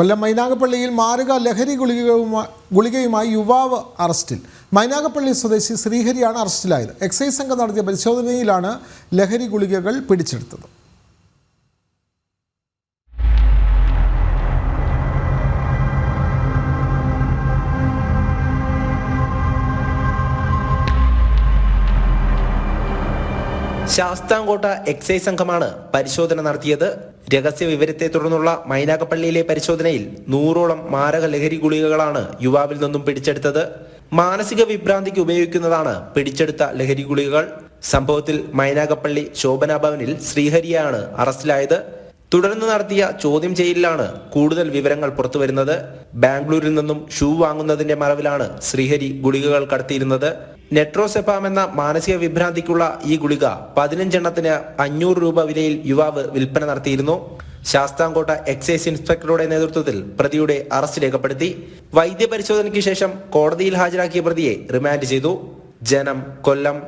കൊല്ലം മൈനാഗപ്പള്ളിയിൽ മാരക ലഹരി ഗുളികയുമായി ഗുളികയുമായി യുവാവ് അറസ്റ്റിൽ. മൈനാഗപ്പള്ളി സ്വദേശി ശ്രീഹരിയാണ് അറസ്റ്റിലായത്. എക്സൈസ് സംഘം നടത്തിയ പരിശോധനയിലാണ് ലഹരി ഗുളികകൾ പിടിച്ചെടുത്തത്. ശാസ്താംകോട്ട എക്സൈസ് സംഘമാണ് പരിശോധന നടത്തിയത്. രഹസ്യ വിവരത്തെ തുടർന്നുള്ള മൈനാകപ്പള്ളിയിലെ പരിശോധനയിൽ നൂറോളം മാരക ലഹരി ഗുളികകളാണ് യുവാവിൽ നിന്നും പിടിച്ചെടുത്തത്. മാനസിക വിഭ്രാന്തിക്ക് ഉപയോഗിക്കുന്നതാണ് പിടിച്ചെടുത്ത ലഹരി ഗുളികകൾ. സംഭവത്തിൽ മൈനാകപ്പള്ളി ശോഭനാ ഭവനിൽ ശ്രീഹരിയാണ് അറസ്റ്റിലായത്. തുടർന്ന് നടത്തിയ ചോദ്യം ചെയ്യലിലാണ് കൂടുതൽ വിവരങ്ങൾ പുറത്തുവരുന്നത്. ബാംഗ്ലൂരിൽ നിന്നും ഷൂ വാങ്ങുന്നതിന്റെ മറവിലാണ് ശ്രീഹരി ഗുളികകൾ കടത്തിയിരുന്നത്. നെട്രോസെപ്പാം എന്ന മാനസിക വിഭ്രാന്തിക്കുള്ള ഈ ഗുളിക പതിനഞ്ചെണ്ണത്തിന് അഞ്ഞൂറ് രൂപ വിലയിൽ യുവാവ് വിൽപ്പന നടത്തിയിരുന്നു. ശാസ്താംകോട്ട എക്സൈസ് ഇൻസ്പെക്ടറുടെ നേതൃത്വത്തിൽ പ്രതിയുടെ അറസ്റ്റ് രേഖപ്പെടുത്തി. വൈദ്യപരിശോധനയ്ക്ക് ശേഷം കോടതിയിൽ ഹാജരാക്കിയ പ്രതിയെ റിമാൻഡ് ചെയ്തു. ജനം കൊല്ലം.